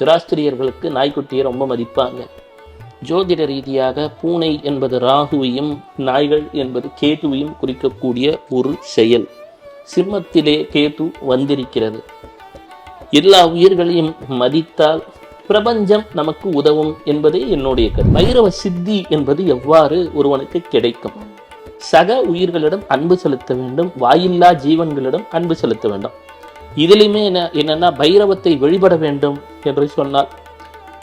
ஜுராஸ்திரியர்களுக்கு நாய்க்குட்டியை ரொம்ப மதிப்பாங்க. ஜோதிட ரீதியாக பூனை என்பது ராகுவையும் நாய்கள் என்பது கேதுவையும் குறிக்கக்கூடிய ஒரு செயல். சிம்மத்திலே கேது வந்திருக்கிறது. எல்லா உயிர்களையும் மதித்தால் பிரபஞ்சம் நமக்கு உதவும் என்பதே என்னுடைய கருத்து. பைரவ சித்தி என்பது எவ்வாறு ஒருவனுக்கு கிடைக்கும்? சக உயிர்களிடம் அன்பு செலுத்த வேண்டும் வாயில்லா ஜீவன்களிடம் அன்பு செலுத்த வேண்டும். இதிலுமே என்ன என்னன்னா பைரவத்தை வழிபட வேண்டும் என்று சொன்னார்.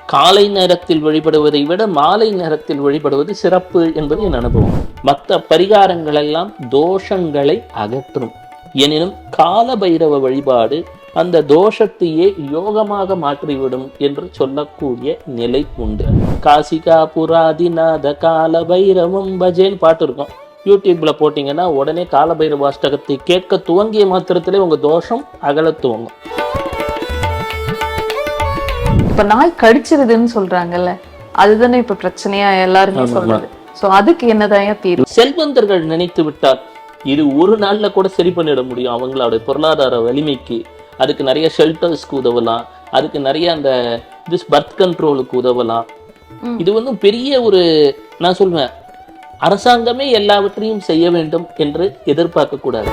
காலை நேரத்தில் வழிபடுவதை விட மாலை நேரத்தில் வழிபடுவது சிறப்பு என்பது என் அனுபவம். மற்ற பரிகாரங்கள் எல்லாம் தோஷங்களை அகற்றும். எனினும் கால பைரவ வழிபாடு அந்த தோஷத்தையே யோகமாக மாற்றிவிடும் என்று சொல்லக்கூடிய நிலை உண்டு. காசிகா புராதிநாத கால பைரவம் பஜேன் பாட்டு இருக்கும். யூடியூப்ல போட்டீங்கன்னா உடனே கால பைரவ அஷ்டகத்தை கேட்க துவங்கிய மாத்திரத்திலே உங்க தோஷம் அகல துவங்கும். இப்ப நாய் கடிச்சிருதுன்னு சொல்றாங்கல்ல அதுதானே இப்ப பிரச்சனையா எல்லாருமே சொல்றது. சோ அதுக்கு என்னதான் தீர்வு? செல்வந்தர்கள் நினைத்து விட்டால் இது ஒரு நாள்ல கூட சரி பண்ணிட முடியும். அவங்களோட பொருளாதார வலிமைக்கு. அதுக்கு நிறைய ஷெல்டர்ஸ்க்கு உதவலாம். அதுக்கு நிறைய அந்த திஸ் பர்த் கண்ட்ரோலுக்கு உதவலாம். இது வந்து பெரிய ஒரு நான் சொல்வேன் அரசாங்கமே எல்லாவற்றையும் செய்ய வேண்டும் என்று எதிர்பார்க்க கூடாது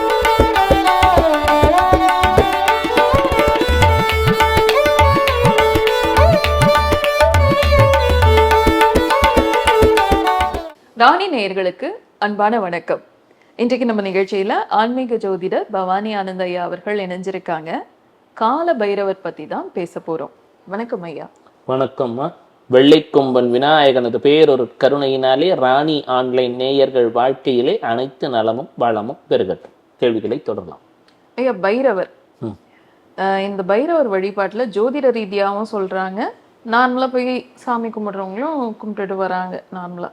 ராணி நேயர்களுக்கு அன்பான வணக்கம். இன்றைக்கு நம்ம நிகழ்ச்சியில ஆன்மீக ஜோதிடர் பவானி ஆனந்த் ஐயா அவர்கள் இணைஞ்சிருக்காங்க. கால பைரவர் பத்தி தான் பேச போறோம். வணக்கம் ஐயா. வணக்கம்மா. வெள்ளைக்கொம்பன் விநாயகனது பேரொரு கருணையினாலே ராணி ஆன்லைன் நேயர்கள் வாழ்க்கையிலே அனைத்து நலமும் வளமும் பெருகட்டும். கேள்விகளை தொடரலாம். ஐயா பைரவர். இந்த பைரவர் வழிபாட்டுல ஜோதிட ரீதியாவும் சொல்றாங்க. நார்மலா போய் சாமி கும்பிடுறவங்களும் கும்பிட்டுட்டு வராங்க நார்மலா.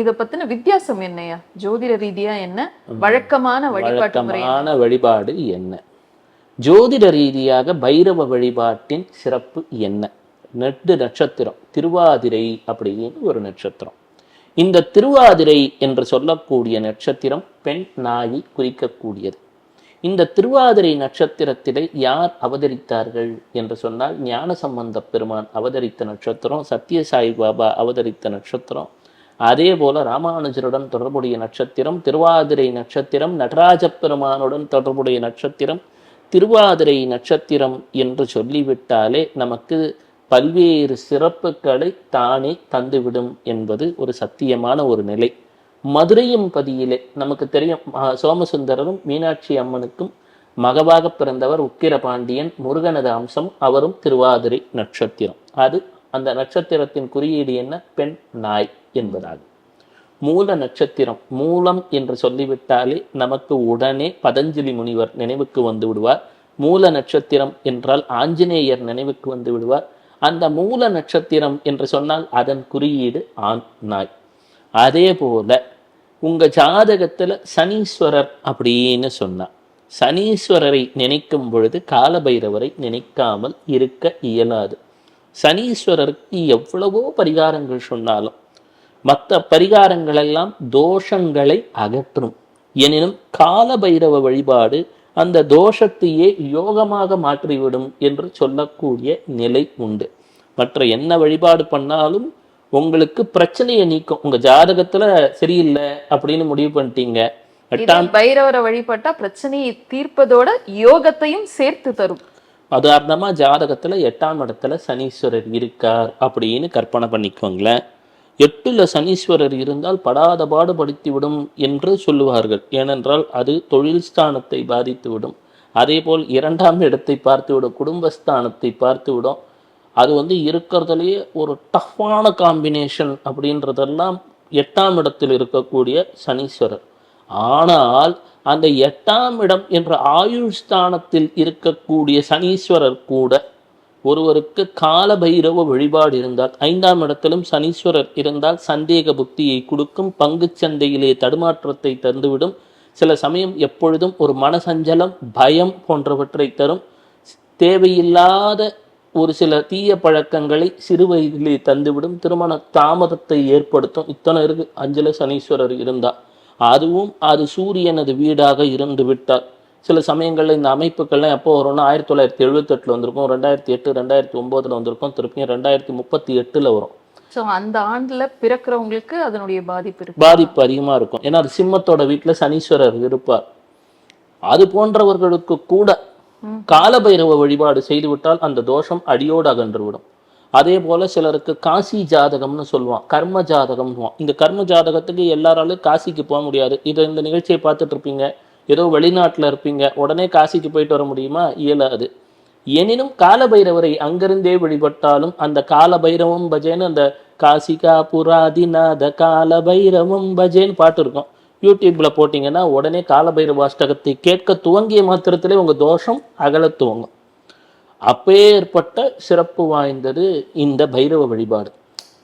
இத பத்தின வித்தியாசம் என்னையா ஜோதிட ரீதியா என்ன? வழக்கமான வழிபாட்டு முறை என்ன? வழக்கமான வழிபாடு என்ன? ஜோதிட ரீதியாக பைரவ வழிபாட்டின் சிறப்பு என்ன? நெட்டு நட்சத்திரம் திருவாதிரை அப்படின்னு ஒரு நட்சத்திரம். இந்த திருவாதிரை என்று சொல்லக்கூடிய நட்சத்திரம் பெண் நாயை குறிக்கக்கூடியது. இந்த திருவாதிரை நட்சத்திரத்திலே யார் அவதரித்தார்கள் என்று சொன்னால் ஞானசம்பந்த பெருமான் அவதரித்த நட்சத்திரம் சத்யசாய் பாபா அவதரித்த நட்சத்திரம். அதே போல ராமானுஜருடன் தொடர்புடைய நட்சத்திரம் திருவாதிரை நட்சத்திரம் நடராஜ பெருமானுடன் தொடர்புடைய நட்சத்திரம். திருவாதிரை நட்சத்திரம் என்று சொல்லிவிட்டாலே நமக்கு பல்வேறு சிறப்புகளை தானே தந்துவிடும் என்பது ஒரு சத்தியமான ஒரு நிலை. மதுரையும் பதியிலே நமக்கு தெரியும் சோமசுந்தரரும் மீனாட்சி அம்மனுக்கும் மகவாக பிறந்தவர் உக்கிரபாண்டியன் முருகனது அம்சம் அவரும் திருவாதிரை நட்சத்திரம். அது அந்த நட்சத்திரத்தின் குறியீடு என்ன? பெண் நாய் என்பதாகும். மூல நட்சத்திரம் மூலம் என்று சொல்லிவிட்டாலே நமக்கு உடனே பதஞ்சலி முனிவர் நினைவுக்கு வந்து விடுவார். மூல நட்சத்திரம் என்றால் ஆஞ்சநேயர் நினைவுக்கு வந்து விடுவார். அந்த மூல நட்சத்திரம் என்று சொன்னால் அதன் குறியீடு ஆண் நாய். அதே போல உங்க ஜாதகத்துல சனீஸ்வரர் அப்படின்னு சொன்னார் சனீஸ்வரரை நினைக்கும் பொழுது காலபைரவரை நினைக்காமல் இருக்க இயலாது. சனீஸ்வரருக்கு எவ்வளவோ பரிகாரங்கள் சொன்னாலும் மற்ற பரிகாரங்களெல்லாம் தோஷங்களை அகற்றும். எனினும் காலபைரவ வழிபாடு அந்த தோஷத்தையே யோகமாக மாற்றிவிடும் என்று சொல்லக்கூடிய நிலை உண்டு. மற்ற என்ன வழிபாடு பண்ணாலும் உங்களுக்கு பிரச்சனையை நீக்கும். உங்க ஜாதகத்துல சரியில்லை அப்படின்னு முடிவு பண்ணிட்டீங்க. எட்டாம் பைரவரை வழிபட்டா பிரச்சனையை தீர்ப்பதோட யோகத்தையும் சேர்த்து தரும். உதாரணமா ஜாதகத்துல எட்டாம் இடத்துல சனீஸ்வரர் இருக்கார் அப்படின்னு கற்பனை பண்ணிக்கோங்களேன். எட்டில் சனீஸ்வரர் இருந்தால் படாத பாடுபடுத்திவிடும் என்று சொல்லுவார்கள். ஏனென்றால் அது தொழில் ஸ்தானத்தை பாதித்துவிடும். அதேபோல் இரண்டாம் இடத்தை பார்த்துவிடும் குடும்பஸ்தானத்தை பார்த்துவிடும். அது வந்து இருக்கிறதுலேயே ஒரு டஃப்பான காம்பினேஷன் அப்படின்றதெல்லாம் எட்டாம் இடத்தில் இருக்கக்கூடிய சனீஸ்வரர். ஆனால் அந்த எட்டாம் இடம் என்ற ஆயுள் ஸ்தானத்தில் இருக்கக்கூடிய சனீஸ்வரர் கூட ஒருவருக்கு கால பைரவ வழிபாடு இருந்தால் ஐந்தாம் இடத்திலும் சனீஸ்வரர் இருந்தால் சந்தேக புத்தியை கொடுக்கும் பங்கு சந்தையிலே தடுமாற்றத்தை தந்துவிடும். சில சமயம் எப்பொழுதும் ஒரு மனசஞ்சலம் பயம் போன்றவற்றை தரும். தேவையில்லாத ஒரு சில தீய பழக்கங்களை சிறு வயதிலே தந்துவிடும். திருமண தாமதத்தை ஏற்படுத்தும். இத்தனை இருக்கு அஞ்சல சனீஸ்வரர் இருந்தார். அதுவும் அது சூரியனது வீடாக இருந்து விட்டார். சில சமயங்கள்ல இந்த அமைப்புகள்லாம் எப்போ வரும்னா ஆயிரத்தி தொள்ளாயிரத்தி எழுபத்தெட்டில் வந்திருக்கும் ரெண்டாயிரத்தி எட்டு ரெண்டாயிரத்தி ஒம்போதுல வந்திருக்கும். திருப்பியும் ரெண்டாயிரத்தி முப்பத்தி எட்டுல வரும். சோ அந்த ஆண்டுல பிறக்கிறவங்களுக்கு அதனுடைய பாதிப்பு இருக்கு. பாதிப்பு அதிகமா இருக்கும். ஏன்னா அது சிம்மத்தோட வீட்டுல சனீஸ்வரர் இருப்பார். அது போன்றவர்களுக்கு கூட. காலபைரவ வழிபாடு செய்துவிட்டால் அந்த தோஷம் அடியோடு அகன்றுவிடும். அதே போல சிலருக்கு காசி ஜாதகம்னு சொல்லுவான். கர்ம ஜாதகம்னுவான். இந்த கர்ம ஜாதகத்துக்கு எல்லாராலும் காசிக்கு போக முடியாது. இதை இந்த நிகழ்ச்சியை பார்த்துட்டு இருப்பீங்க. ஏதோ வெளிநாட்டில் இருப்பீங்க. உடனே காசிக்கு போயிட்டு வர முடியுமா? இயலாது. எனினும் காலபைரவரை அங்கிருந்தே வழிபட்டாலும் அந்த காலபைரவம் பஜேன்னு அந்த காசிகா புராதிநாத காலபைரவம் பஜேன்னு பாட்டு இருக்கும். யூடியூப்ல போட்டிங்கன்னா உடனே காலபைரவ அஷ்டகத்தை கேட்க துவங்கிய மாத்திரத்திலே உங்கள் தோஷம் அகல துவங்கும். அப்பேற்பட்ட சிறப்பு வாய்ந்தது இந்த பைரவ வழிபாடு.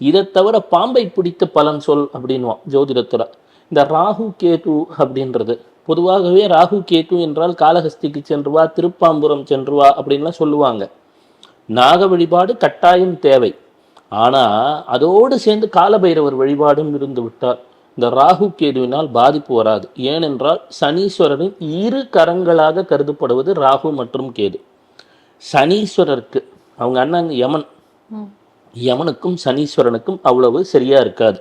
இதை தவிர பாம்பை பிடித்து பலன் சொல் அப்படின்வான் ஜோதிடத்துல இந்த ராகு கேது அப்படின்றது. பொதுவாகவே ராகு கேது என்றால் காளஹஸ்திக்கு சென்று வா திருப்பாம்புரம் சென்று வா அப்படின்லாம் சொல்லுவாங்க. நாக வழிபாடு கட்டாயம் தேவை. ஆனா அதோடு சேர்ந்து காலபைரவர் வழிபாடும் இருந்து விட்டால் இந்த ராகு கேதுவினால் பாதிப்பு வராது. ஏனென்றால் சனீஸ்வரரின் இரு கரங்களாக கருதப்படுவது ராகு மற்றும் கேது. சனீஸ்வரருக்கு அவங்க அண்ணன் யமன். யமனுக்கும் சனீஸ்வரனுக்கும் அவ்வளவு சரியா இருக்காது.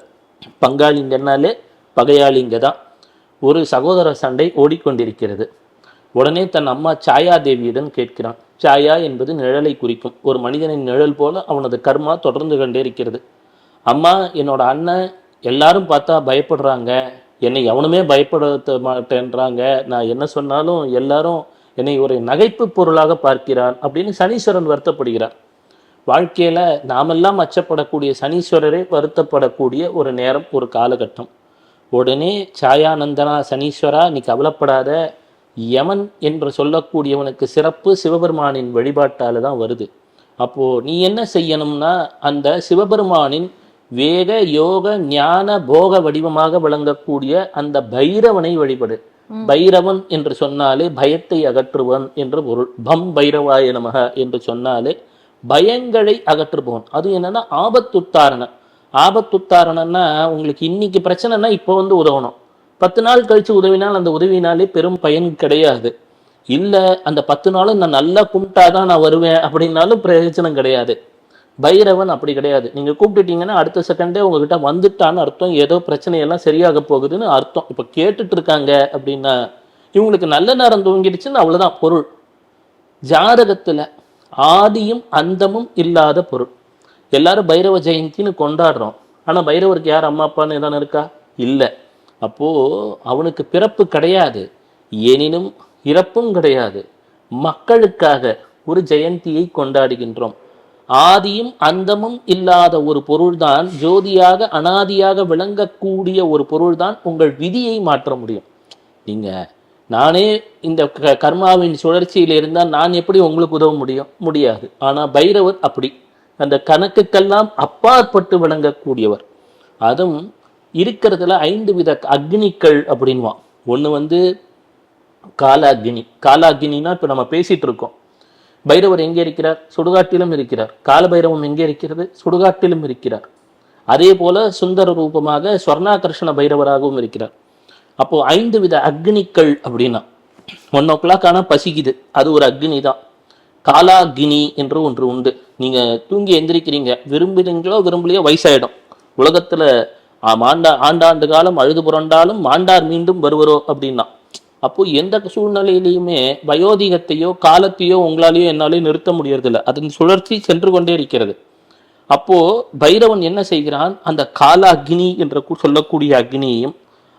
பங்காளிங்கன்னாலே பகையாளிங்க தான். ஒரு சகோதர சண்டை ஓடிக்கொண்டிருக்கிறது. உடனே தன் அம்மா சாயா தேவியுடன் கேட்கிறான். சாயா என்பது நிழலை குறிக்கும். ஒரு மனிதனின் நிழல் போல அவனது கர்மா தொடர்ந்து கொண்டே இருக்கிறது. அம்மா என்னோட அண்ணன் எல்லாரும் பார்த்தா பயப்படுறாங்க. என்னை எவனுமே பயப்படுத்த மாட்டேன்றாங்க. நான் என்ன சொன்னாலும் எல்லாரும் என்னை ஒரு நகைப்பு பொருளாக பார்க்கிறான் அப்படின்னு சனீஸ்வரன் வருத்தப்படுகிறார். வாழ்க்கையில் நாமெல்லாம் அச்சப்படக்கூடிய சனீஸ்வரரே வருத்தப்படக்கூடிய ஒரு நேரம் ஒரு காலகட்டம். உடனே சாயானந்தனா சனீஸ்வரா நீ கவலைப்படாத. யமன் என்று சொல்லக்கூடியவனுக்கு சிறப்பு சிவபெருமானின் வழிபாட்டால தான் வருது. அப்போ நீ என்ன செய்யணும்னா அந்த சிவபெருமானின் வேக யோக ஞான போக வடிவமாக விளங்கக்கூடிய அந்த பைரவனை வழிபடு. பைரவன் என்று சொன்னாலே பயத்தை அகற்றுவன் என்று பொருள். பம் பைரவாய நமக என்று சொன்னாலே பயங்களை அகற்றுபவன். அது என்னன்னா ஆபத்துத்தாரண ஆபத்துத்தாரணம்னா உங்களுக்கு இன்னைக்கு பிரச்சனைனா இப்போ வந்து உதவணும். பத்து நாள் கழிச்சு உதவினால் அந்த உதவினாலே பெரும் பயன் கிடையாது. இல்லை அந்த பத்து நாளும் நான் நல்லா கும்பிட்டாதான் நான் வருவேன் அப்படின்னாலும் பிரயோஜனம் கிடையாது. பைரவன் அப்படி கிடையாது. நீங்கள் கூப்பிட்டுட்டீங்கன்னா அடுத்த செகண்டே உங்ககிட்ட வந்துட்டான்னு அர்த்தம். ஏதோ பிரச்சனையெல்லாம் சரியாக போகுதுன்னு அர்த்தம். இப்போ கேட்டுட்டு இருக்காங்க அப்படின்னா இவங்களுக்கு நல்ல நேரம் தூங்கிடுச்சுன்னு அவ்வளோதான் பொருள். ஜாதகத்தில் ஆதியும் அந்தமும் இல்லாத பொருள். எல்லாரும் பைரவ ஜெயந்தின்னு கொண்டாடுறோம். ஆனால் பைரவருக்கு யார் அம்மா அப்பான்னு எதாவது இருக்கா? இல்லை. அப்போது அவனுக்கு பிறப்பு கிடையாது. எனினும் இறப்பும் கிடையாது. மக்களுக்காக ஒரு ஜெயந்தியை கொண்டாடுகின்றோம். ஆதியும் அந்தமும் இல்லாத ஒரு பொருள்தான் ஜோதியாக அனாதியாக விளங்கக்கூடிய ஒரு பொருள்தான் உங்கள் விதியை மாற்ற முடியும். நீங்கள் நானே இந்த க- கர்மாவின் சுழற்சியில் இருந்தால் நான் எப்படி உங்களுக்கு உதவ முடியும்? முடியாது. ஆனால் பைரவர் அப்படி அந்த கணக்குக்கெல்லாம் அப்பாற்பட்டு விளங்கக்கூடியவர் அதுவும் இருக்கிறதுல ஐந்து வித அக்னிக்கள் அப்படின்வான் ஒன்று வந்து காலாகினி. காலாகினின்னா இப்போ நம்ம பேசிட்டு இருக்கோம். பைரவர் எங்கே இருக்கிறார்? சுடுகாட்டிலும் இருக்கிறார். காலபைரவம் எங்கே இருக்கிறது? சுடுகாட்டிலும் இருக்கிறார். அதே போல சுந்தர ரூபமாக ஸ்வர்ணாகர்ஷண பைரவராகவும் இருக்கிறார். அப்போ ஐந்து வித அக்னிக்கள் அப்படின்னா ஒன் ஓ கிளாக் ஆனால் பசிக்குது. அது ஒரு அக்னி தான் காலாகினி என்று ஒன்று உண்டு. நீங்க தூங்கி எந்திரிக்கிறீங்க விரும்புறீங்களோ விரும்பலையோ வயசாயிடும். உலகத்துல மாண்டா ஆண்டாண்டு காலம் அழுது புரண்டாலும் மாண்டார் மீண்டும் வருவரோ அப்படின்னா அப்போ எந்த சூழ்நிலையிலையுமே வயோதிகத்தையோ காலத்தையோ உங்களாலேயோ என்னாலேயோ நிறுத்த முடியறதில்ல. அதன் சுழற்சி சென்று கொண்டே இருக்கிறது. அப்போ பைரவன் என்ன செய்கிறான்? அந்த கால அக்னி என்று சொல்லக்கூடிய அக்னியையும்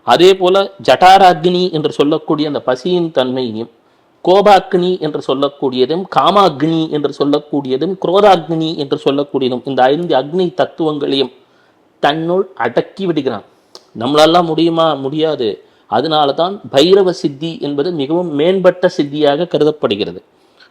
அதே போல ஜட்டாராக்னி என்று சொல்லக்கூடிய அந்த பசியின் தன்மையையும் கோபாக்னி என்று சொல்லக்கூடியதும் காமாக்னி என்று சொல்லக்கூடியதும் குரோதாக்னி என்று சொல்லக்கூடியதும் இந்த ஐந்து அக்னி தத்துவங்களையும் தன்னுள் அடக்கி விடுகிறான். நம்மளெல்லாம் முடியுமா? முடியாது. அதனால தான் பைரவ சித்தி என்பது மிகவும் மேம்பட்ட சித்தியாக கருதப்படுகிறது.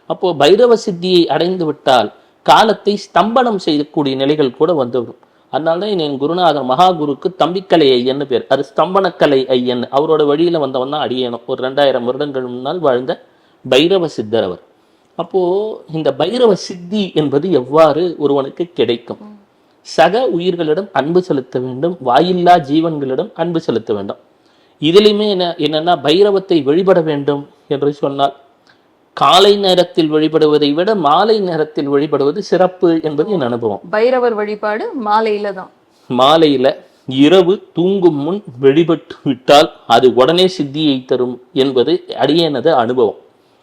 அப்போ பைரவ சித்தியை அடைந்து விட்டால் காலத்தை ஸ்தம்பனம் செய்யக்கூடிய நிலைகள் கூட வந்துவிடும். அதனால தான் என் குருநாதர் மகாகுருக்கு தம்பிக்கலை ஐயன்னு பேர். அது ஸ்தம்பனக்கலை ஐயன் அவரோட வழியில் வந்தவன் தான் அடியணும் ஒரு ரெண்டாயிரம் வருடங்கள் முன்னால் வாழ்ந்த பைரவ சித்தர் அவர். அப்போ இந்த பைரவ சித்தி என்பது எவ்வாறு ஒருவனுக்கு கிடைக்கும்? சக உயிர்களிடம் அன்பு செலுத்த வேண்டும் வாயில்லா ஜீவன்களிடம் அன்பு செலுத்த வேண்டும். இதுலையுமே என்ன என்னன்னா பைரவத்தை வழிபட வேண்டும் என்று சொன்னால் காலை நேரத்தில் வழிபடுவதை விட மாலை நேரத்தில் வழிபடுவது சிறப்பு என்பது என் அனுபவம். பைரவர் வழிபாடு மாலையில தான். மாலையில இரவு தூங்கும் முன் வழிபட்டு விட்டால் அது உடனே சித்தியை தரும் என்பது அடியேனது அனுபவம்.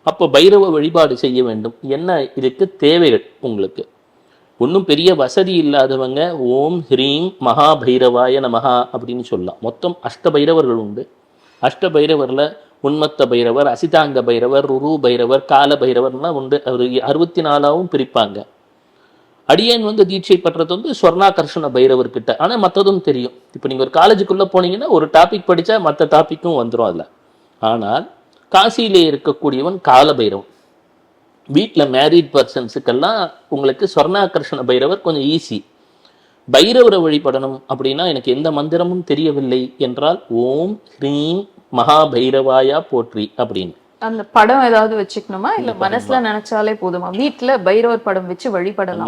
அப்போ பைரவ வழிபாடு செய்ய வேண்டும். என்ன இதுக்கு தேவைகள் உங்களுக்கு? ஒன்றும் பெரிய வசதி இல்லாதவங்க ஓம் ஹ்ரீம் மகா பைரவாய நமஹா அப்படின்னு சொல்லலாம். மொத்தம் அஷ்ட பைரவர்கள் உண்டு. அஷ்டபைரவரில் உன்மத்த பைரவர் அசிதாங்க பைரவர் ருரு பைரவர் கால பைரவர்லாம் உண்டு. அவர் அறுபத்தி நாலாவும் பிரிப்பாங்க. அடியேன் வந்து தீட்சை பண்றது வந்து ஸ்வர்ணாகர்ஷண பைரவர் ஆனால் மற்றதும் தெரியும். இப்போ நீங்கள் ஒரு காலேஜுக்குள்ளே போனீங்கன்னா ஒரு டாபிக் படித்தா மற்ற டாப்பிக்கும் வந்துடும் அதில். ஆனால் காசியிலே இருக்கக்கூடியவன் கால பைரவன் வீட்டில் மேரீட் பர்சன்ஸுக்கெல்லாம் உங்களுக்கு ஸ்வர்ணாகர்ஷண பைரவர் கொஞ்சம் ஈஸி பைரவரை வழிபடணும் அப்படின்னா எனக்கு எந்த மந்திரமும் தெரியவில்லை என்றால் ஓம் ஹ்ரீம் மகா பைரவாயா போற்றி அப்படின்னு. அந்த படம் ஏதாவது வச்சுக்கணுமா? இல்ல மனசுல நினைச்சாலே போதுமா? வீட்ல பைரவர் படம் வச்சு வழிபடலாம்.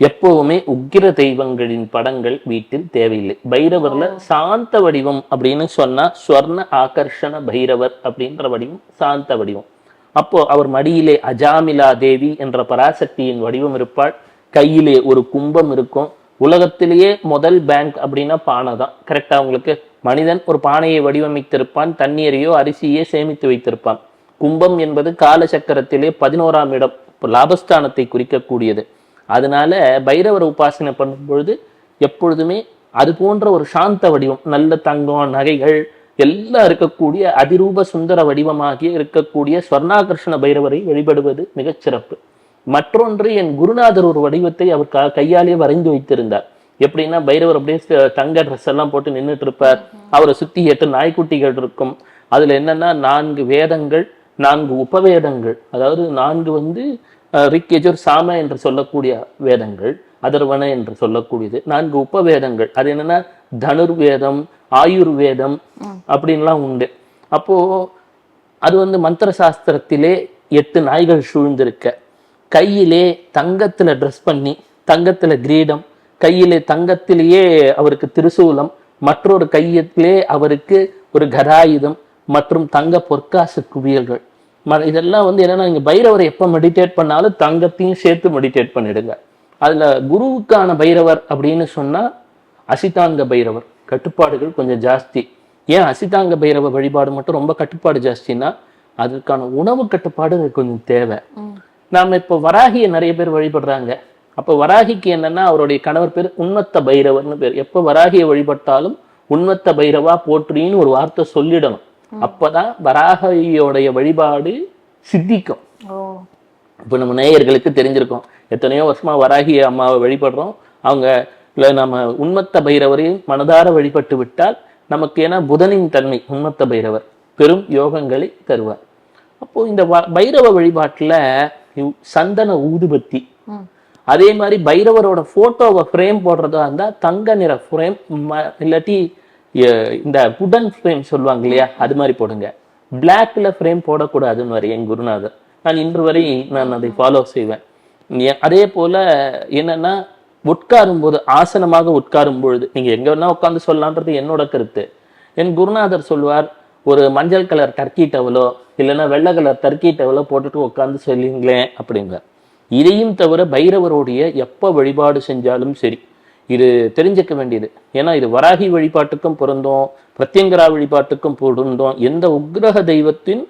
எப்பவுமே உக்கிர தெய்வங்களின் படங்கள் வீட்டில் தேவையில்லை. பைரவர்ல சாந்த வடிவம் அப்படின்னு சொன்னா ஸ்வர்ண ஆகர்ஷண பைரவர் அப்படின்ற வடிவம் சாந்த வடிவம். அப்போ அவர் மடியிலே அஜாமிலா தேவி என்ற பராசக்தியின் வடிவம் இருப்பாள். கையிலே ஒரு கும்பம் இருக்கும். உலகத்திலேயே முதல் பேங்க் அப்படின்னா பானை தான். கரெக்டா உங்களுக்கு? மனிதன் ஒரு பானையை வடிவமைத்திருப்பான். தண்ணீரையோ அரிசியே சேமித்து வைத்திருப்பான். கும்பம் என்பது காலசக்கரத்திலே பதினோராம் இடம் லாபஸ்தானத்தை குறிக்கக்கூடியது. அதனால பைரவர் உபாசனை பண்ணும்பொழுது எப்பொழுதுமே அது போன்ற ஒரு சாந்த வடிவம் நல்ல தங்கம் நகைகள் எல்லாம் இருக்கக்கூடிய அதிரூப சுந்தர வடிவமாகிய இருக்கக்கூடிய ஸ்வர்ணாகர்ஷண பைரவரை வழிபடுவது மிகச்சிறப்பு மற்றொன்று என் குருநாதர் ஒரு வடிவத்தை அவர் க- கையாலே வரைந்து வைத்திருந்தார். எப்படின்னா பைரவர் அப்படியே தங்க ட்ரெஸ் எல்லாம் போட்டு நின்றுட்டு இருப்பார். அவரை சுத்தி எட்டு நாய்க்குட்டிகள் இருக்கும். அதுல என்னன்னா நான்கு வேதங்கள் நான்கு உபவேதங்கள். அதாவது நான்கு வந்து ரிக் யஜுர் சாம என்று சொல்லக்கூடிய வேதங்கள் அதர்வன என்று சொல்லக்கூடியது நான்கு உபவேதங்கள். அது என்னன்னா தனுர்வேதம் ஆயுர்வேதம் அப்படின்லாம் உண்டு. அப்போ அது வந்து மந்திர சாஸ்திரத்திலே எட்டு நாய்கள் சூழ்ந்திருக்க. கையிலே தங்கத்துல ட்ரெஸ் பண்ணி தங்கத்துல கிரீடம் கையிலே தங்கத்திலேயே அவருக்கு திரிசூலம் மற்றொரு கையத்திலே அவருக்கு ஒரு கதாயுதம் மற்றும் தங்க பொற்காசு குவியல்கள். இதெல்லாம் வந்து என்னன்னா நீங்க பைரவரை எப்ப மெடிடேட் பண்ணாலும் தங்கத்தையும் சேர்த்து மெடிடேட் பண்ணிடுங்க. அதுல குருவுக்கான பைரவர் அப்படின்னு சொன்னா அசிதாங்க பைரவர். கட்டுப்பாடுகள் கொஞ்சம் ஜாஸ்தி. ஏன் அசிதாங்க பைரவ வழிபாடு மட்டும் ரொம்ப கட்டுப்பாடு ஜாஸ்தின்னா அதுக்கான உணவு கட்டுப்பாடு கொஞ்சம் தேவை. நாம இப்போ வராகியை நிறைய பேர் வழிபடுறாங்க. அப்போ வராகிக்கு என்னன்னா அவருடைய கணவர் பேர் உண்மத்த பைரவர்னு பேர். எப்போ வராகியை வழிபட்டாலும் உண்மத்த பைரவா போற்றின்னு ஒரு வார்த்தை சொல்லிடணும். அப்பதான் வராகியோடைய வழிபாடு சித்திக்கும். இப்போ நம்ம நேயர்களுக்கு தெரிஞ்சிருக்கோம். எத்தனையோ வருஷமா வராகி அம்மாவை வழிபடுறோம். அவங்க இல்ல நம்ம உண்மத்த பைரவரையும் மனதார வழிபட்டு விட்டால் நமக்கு ஏன்னா புதனின் தன்மை உண்மத்த பைரவர் பெரும் யோகங்களை தருவார். அப்போ இந்த பைரவ வழிபாட்டுல சந்தன ஊதுபத்தி. அதே மாதிரி பைரவரோட போட்டோவை ஃப்ரேம் போடுறதா இருந்தா தங்க நிற ஃப்ரேம் இல்லாட்டி இந்த உடன் ஃப்ரேம் சொல்லுவாங்க இல்லையா? அது மாதிரி போடுங்க. பிளாக்ல ஃப்ரேம் போடக்கூடாதுன்னு வரை என் குருநாதர். நான் இன்று வரை நான் அதை ஃபாலோ செய்வேன். அதே போல என்னன்னா உட்காரும் போது ஆசனமாக உட்காரும் பொழுது நீங்க எங்க வேணா உட்காந்து சொல்லலான்றது என்னோட கருத்து. என் குருநாதர் சொல்வார் ஒரு மஞ்சள் கலர் டர்க்கி டவலோ இல்லைன்னா வெள்ளை கலர் டர்க்கி டவலோ போட்டுட்டு உட்காந்து சொல்லுங்களேன் அப்படிங்க இதையும் தவிர பைரவருடைய எப்போ வழிபாடு செஞ்சாலும் சரி இது தெரிஞ்சுக்க வேண்டியது. ஏன்னா இது வராகி வழிபாட்டுக்கும் பொருந்தும் பிரத்யங்கரா வழிபாட்டுக்கும் பொருந்தும் எந்த உக்ரக தெய்வத்தின்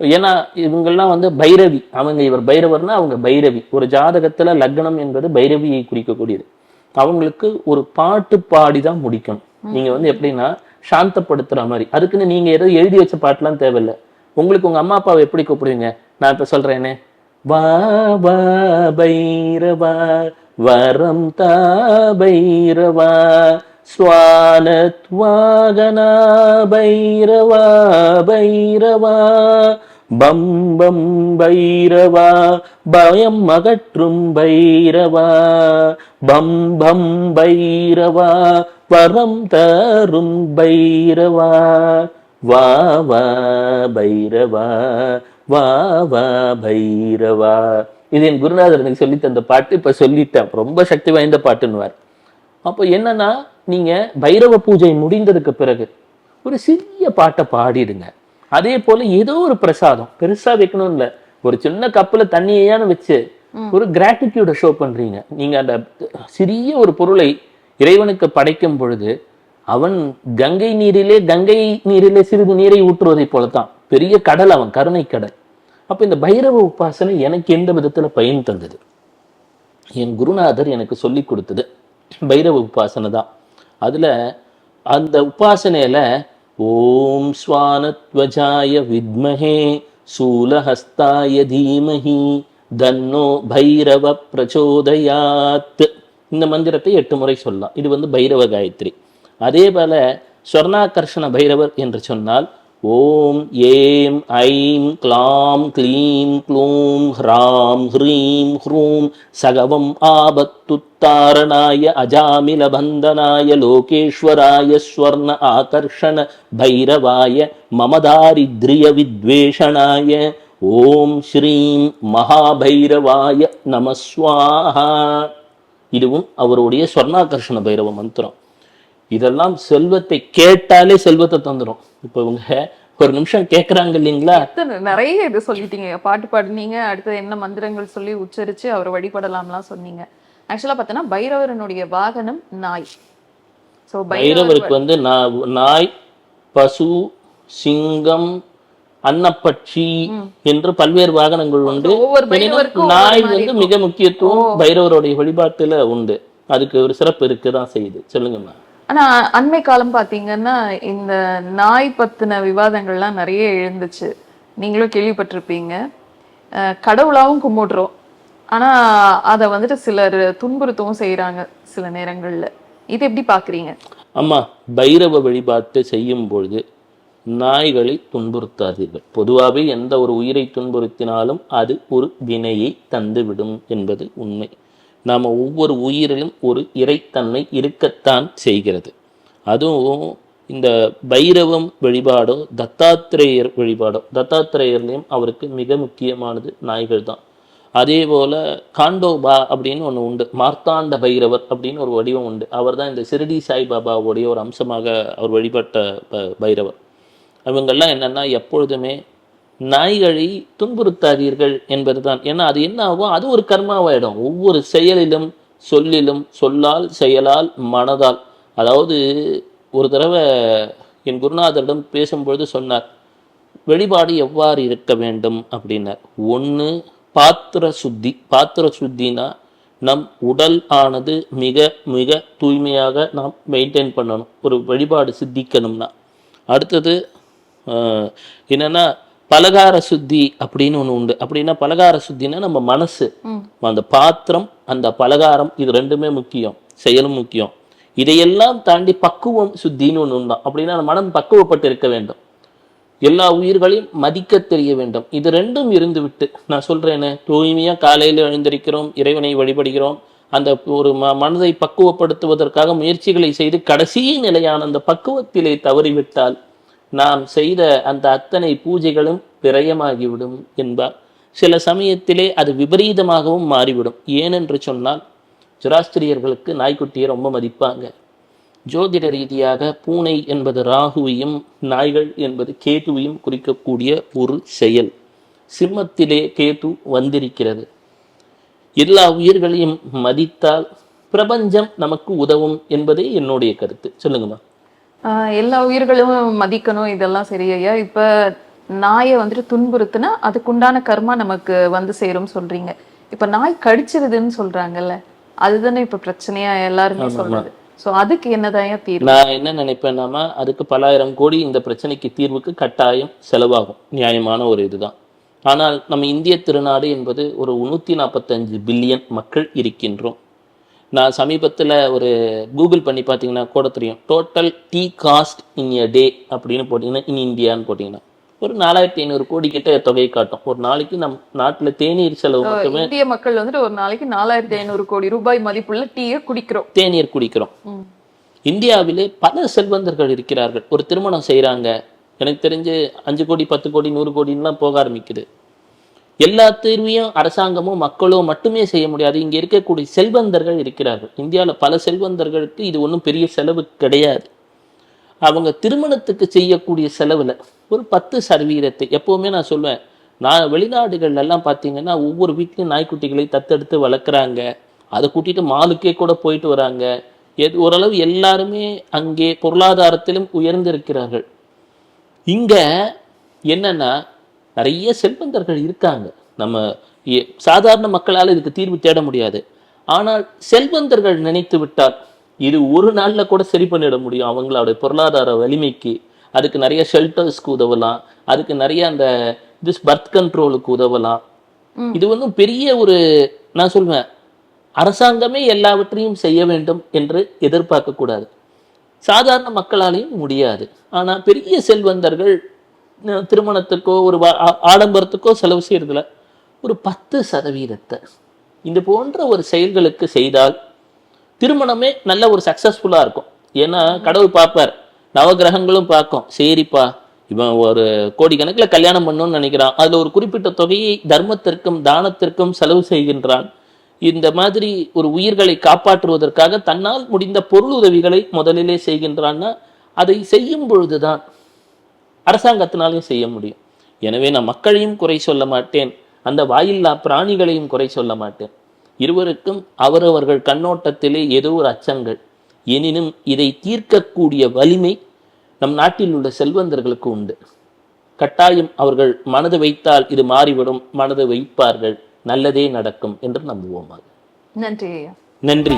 ஏன்னா இவங்கெல்லாம் வந்து பைரவி. அவங்க இவர் பைரவர்னா அவங்க பைரவி. ஒரு ஜாதகத்துல லக்னம் என்பது பைரவியை குறிக்கக்கூடியது. அவங்களுக்கு ஒரு பாட்டு பாடி தான் முடிக்கணும். நீங்க வந்து எப்படின்னா சாந்தப்படுத்துற மாதிரி. அதுக்குன்னு நீங்க ஏதோ எழுதி வச்ச பாட்டுலாம் தேவையில்ல. உங்களுக்கு உங்க அம்மா அப்பாவை எப்படி கூப்பிடுவீங்க? நான் இப்ப சொல்றேனே. வா வா பைரவா வரம் தா பைரவா ஸ்வானத்வாகனா பைரவா பைரவா பம் பைரவா பயம் அகற்றும் பைரவா பம்பம் பைரவா வரம் தரும் பைரவா வா வா பைரவா வா வா பைரவா. இது என் குருநாதர் எனக்கு சொல்லி தந்த பாட்டு இப்ப சொல்லிட்டேன். ரொம்ப சக்தி வாய்ந்த பாட்டுன்னுவார். அப்போ என்னன்னா நீங்க பைரவ பூஜை முடிந்ததுக்கு பிறகு ஒரு சிறிய பாட்டை பாடிடுங்க. அதே போல ஏதோ ஒரு பிரசாதம் பெருசா வைக்கணும் இல்ல. ஒரு சின்ன கப்புல தண்ணியையான வச்சு ஒரு கிராட்டிடியூட ஷோ பண்றீங்க. நீங்க அந்த சிறிய ஒரு பொருளை இறைவனுக்கு படைக்கும் பொழுது அவன் கங்கை நீரிலே கங்கை நீரிலே சிறிது நீரை ஊற்றுவதை போலத்தான். பெரிய கடல் அவன் கருணை கடல். அப்போ இந்த பைரவ உபாசனை எனக்கு எந்த விதத்தில் பயன் தந்தது? என் குருநாதர் எனக்கு சொல்லி கொடுத்தது பைரவ உபாசனை தான். அதுல அந்த உபாசனையில ஓம் ஸ்வானத்வஜாய வித்மஹே சூலஹஸ்தாய தீமஹி தன்னோ பைரவ பிரச்சோதயாத். இந்த மந்திரத்தை எட்டு முறை சொல்லலாம். இது வந்து பைரவ காயத்ரி. அதே போல ஸ்வர்ணாகர்ஷண பைரவர் என்று சொன்னால் ஓம் ஏம் ஐம் க்ளாம் க்ளீம் க்ளூம் ஹ்ராம் ஹ்ரீம் ஹ்ரூம் சகவம் ஆபத்துத்தாரணாய அஜாமில பந்தனாய லோகேஸ்வராய ஸ்வர்ண ஆகர்ஷண பைரவாய மமதாரித்ரிய வித்வேஷணாய ஓம் ஸ்ரீம் மகாபைரவாய நமஸ்வாஹா இதுவும் அவருடைய ஸ்வர்ணாகர்ஷண பைரவ மந்திரம். இதெல்லாம் செல்வத்தை கேட்டாலே செல்வத்தை தந்துடும் இப்போ இவங்க ஒரு நிமிஷம் கேட்குறாங்க இல்லைங்களா? நிறைய இது சொல்லிட்டீங்க. பாட்டு பாடுனீங்க அடுத்தது என்ன மந்திரங்கள் சொல்லி உச்சரிச்சு அவரை வழிபடலாம்லாம் சொன்னீங்க. ஆக்சுவலா பார்த்தோன்னா பைரவரனுடைய வாகனம் நாய். ஸோ பைரவருக்கு வந்து நாய் பசு சிங்கம் அன்னப்பட்சி என்று பல்வேறு வாகனங்கள் உண்டு. நாய் வந்து மிக முக்கியத்துவம் பைரவருடைய வழிபாட்டுல உண்டு. அதுக்கு ஒரு சிறப்பு இருக்குதான் செய்யுது. சொல்லுங்கம்மா. ஆனா அண்மை காலம் பாத்தீங்கன்னா இந்த நாய் பத்தின விவாதங்கள்லாம் நிறைய எழுந்துச்சு. நீங்களும் கேள்விப்பட்டிருப்பீங்க. கடவுளாவும் கும்பிடுறோம். ஆனா அதை வந்துட்டு சிலர் துன்புறுத்தவும் செய்யறாங்க சில நேரங்கள்ல. இது எப்படி பாக்குறீங்க? ஆமா பைரவ வழிபாட்டு செய்யும் பொழுது நாய்களை துன்புறுத்தாதீர்கள். பொதுவாகவே எந்த ஒரு உயிரை துன்புறுத்தினாலும் அது ஒரு வினையை தந்துவிடும் என்பது உண்மை. நாம் ஒவ்வொரு உயிரிலும் ஒரு இறைத்தன்மை இருக்கத்தான் செய்கிறது. அதுவும் இந்த பைரவம் வழிபாடோ தத்தாத்திரேயர் வழிபாடோ தத்தாத்திரேயர்லையும் அவருக்கு மிக முக்கியமானது நாய்கள் தான். அதே போல் காண்டோபா அப்படின்னு ஒன்று உண்டு மார்த்தாண்ட பைரவர் அப்படின்னு ஒரு வடிவம் உண்டு. அவர் தான் இந்த சிறுடி சாய்பாபாவுடைய ஒரு அம்சமாக அவர் வழிபட்ட ப- பைரவர். இவங்கெல்லாம் என்னென்னா எப்பொழுதுமே நாய்களை துன்புறுத்தாதீர்கள் என்பதுதான். ஏன்னா அது என்ன ஆகும் அது ஒரு கர்மாவாயிடும். ஒவ்வொரு செயலிலும் சொல்லிலும் சொல்லால் செயலால் மனதால். அதாவது ஒரு தடவை என் குருநாதரிடம் பேசும்பொழுது சொன்னார் வெளிப்பாடு எவ்வாறு இருக்க வேண்டும்? அப்படின்னார். ஒன்று பாத்திர சுத்தி பாத்திர சுத்தினா நம் உடல் ஆனது மிக மிக தூய்மையாக நாம் மெயின்டைன் பண்ணணும். ஒரு வழிபாடு சித்திக்கணும்னா. அடுத்தது என்னென்னா பலகார சுத்தி அப்படின்னு ஒன்று உண்டு. அப்படின்னா பலகார சுத்தினா நம்ம மனசு. அந்த பாத்திரம் அந்த பலகாரம் இது ரெண்டுமே முக்கியம் செயலும் முக்கியம். இதையெல்லாம் தாண்டி பக்குவம் சுத்தின்னு ஒன்று உண்டாம் அப்படின்னா மனம் பக்குவப்பட்டு இருக்க வேண்டும். எல்லா உயிர்களையும் மதிக்க தெரிய வேண்டும். இது ரெண்டும் இருந்து விட்டு நான் சொல்றேனே தூய்மையா காலையில எழுந்திருக்கிறோம் இறைவனை வழிபடுகிறோம் அந்த ஒரு ம மனதை பக்குவப்படுத்துவதற்காக முயற்சிகளை செய்து கடைசி நிலையான அந்த பக்குவத்திலே தவறிவிட்டால் நாம் செய்த அந்த அத்தனை பூஜைகளும் விரயமாகிவிடும் என்பார். சில சமயத்திலே அது விபரீதமாகவும் மாறிவிடும். ஏனென்று சொன்னால் ஜுராஸ்திரியர்களுக்கு நாய்க்குட்டியை ரொம்ப மதிப்பாங்க. ஜோதிட ரீதியாக பூனை என்பது ராகுவையும் நாய்கள் என்பது கேதுவையும் குறிக்கக்கூடிய ஒரு செயல். சிம்மத்திலே கேது வந்திருக்கிறது. எல்லா உயிர்களையும் மதித்தால் பிரபஞ்சம் நமக்கு உதவும் என்பதே என்னுடைய கருத்து. சொல்லுங்கம்மா. எல்லா உயிர்களும் மதிக்கணும் இதெல்லாம் சரி ஐயா. இப்ப நாயை வந்துட்டு துன்புறுத்துனா அதுக்குண்டான கர்மா நமக்கு வந்து சேரும் சொல்றீங்க. இப்ப நாய் கடிச்சிருதுன்னு சொல்றாங்கல்ல அதுதானே இப்ப பிரச்சனையா எல்லாருமே சொல்றது. சோ அதுக்கு என்னதான் தீர்வு? நான் என்ன நினைப்பேன்னாமா அதுக்கு பலாயிரம் கோடி இந்த பிரச்சனைக்கு தீர்வுக்கு கட்டாயம் செலவாகும். நியாயமான ஒரு இதுதான். ஆனால் நம்ம இந்திய திருநாடு என்பது ஒரு நூற்றி நாற்பத்தஞ்சு பில்லியன் மக்கள் இருக்கின்றோம். நான் சமீபத்தில் ஒரு கூகுள் பண்ணி பார்த்தீங்கன்னா கூட தெரியும். Total tea cost in a day அப்படின்னு போட்டிங்கன்னா இன் இந்தியான்னு போட்டிங்கன்னா ஒரு நாலாயிரத்தி ஐநூறு கோடி கிட்ட தொகை காட்டும். ஒரு நாளைக்கு நம் நாட்டில் தேநீர் செலவு மட்டுமே இந்திய மக்கள் வந்துட்டு ஒரு நாளைக்கு நாலாயிரத்தி ஐநூறு கோடி ரூபாய் மதிப்புள்ள டீயை குடிக்கிறோம். தேநீர் குடிக்கிறோம். இந்தியாவிலே பல செல்வந்தர்கள் இருக்கிறார்கள். ஒரு திருமணம் செய்றாங்க. எனக்கு தெரிஞ்சு அஞ்சு கோடி பத்து கோடி நூறு கோடின்லாம் போக ஆரம்பிக்குது. எல்லா தீர்வையும் அரசாங்கமோ மக்களோ மட்டுமே செய்ய முடியாது. இங்கே இருக்கக்கூடிய செல்வந்தர்கள் இருக்கிறார்கள். இந்தியாவில் பல செல்வந்தர்களுக்கு இது ஒன்றும் பெரிய செலவு கிடையாது. அவங்க திருமணத்துக்கு செய்யக்கூடிய செலவில் ஒரு பத்து சதவீதத்தை எப்போவுமே நான் சொல்லுவேன் நான் வெளிநாடுகள்லாம் பார்த்தீங்கன்னா ஒவ்வொரு வீட்லையும் நாய்க்குட்டிகளை தத்தெடுத்து வளர்க்குறாங்க. அதை கூட்டிட்டு மாலுக்கே கூட போயிட்டு வராங்க. எது ஓரளவு எல்லாருமே அங்கே பொருளாதாரத்திலும் உயர்ந்திருக்கிறார்கள். இங்கே என்னென்னா நிறைய செல்வந்தர்கள் இருக்காங்க. நம்ம சாதாரண மக்களால் இதுக்கு தீர்வு தேட முடியாது. ஆனால் செல்வந்தர்கள் நினைத்து விட்டால் இது ஒரு நாள்ல கூட சரி பண்ணிட முடியும். அவங்களோட பொருளாதார வலிமைக்கு அதுக்கு நிறைய ஷெல்டர்ஸ்க்கு உதவலாம். அதுக்கு நிறைய அந்த திஸ் பர்த் கண்ட்ரோலுக்கு உதவலாம். இது வந்து பெரிய ஒரு நான் சொல்வேன் அரசாங்கமே எல்லாவற்றையும் செய்ய வேண்டும் என்று எதிர்பார்க்க கூடாது. சாதாரண மக்களாலையும் முடியாது. ஆனா பெரிய செல்வந்தர்கள் திருமணத்துக்கோ ஒரு வா- ஆ- ஆடம்பரத்துக்கோ செலவு செய்யறதுல ஒரு பத்து சதவீதத்தை. இது போன்ற ஒரு செயல்களுக்கு செய்தால் திருமணமே நல்ல ஒரு சக்சஸ்ஃபுல்லா இருக்கும். ஏன்னா கடவுள் பார்ப்பார். நவகிரகங்களும் பார்க்கும். சரிப்பா இவன் ஒரு கோடிக்கணக்கில் கல்யாணம் பண்ணணும்னு நினைக்கிறான். அதில் ஒரு குறிப்பிட்ட தொகையை தர்மத்திற்கும் தானத்திற்கும் செலவு செய்கின்றான். இந்த மாதிரி ஒரு உயிர்களை காப்பாற்றுவதற்காக தன்னால் முடிந்த பொருள் உதவிகளை முதலிலே செய்கின்றான்னா அதை செய்யும் பொழுதுதான் அரசாங்கத்தினாலையும் செய்ய முடியும். எனவே நான் மக்களையும் குறை சொல்ல மாட்டேன். அந்த வாயில்லா பிராணிகளையும் குறை சொல்ல மாட்டேன். இருவருக்கும் அவரவர்கள் கண்ணோட்டத்திலே ஏதோ ஒரு அச்சங்கள். எனினும் இதை தீர்க்கக்கூடிய வலிமை நம் நாட்டில் உள்ள செல்வந்தர்களுக்கு உண்டு. கட்டாயம் அவர்கள் மனது வைத்தால் இது மாறிவிடும். மனது வைப்பார்கள். நல்லதே நடக்கும் என்று நம்புவோமாக. நன்றி நன்றி.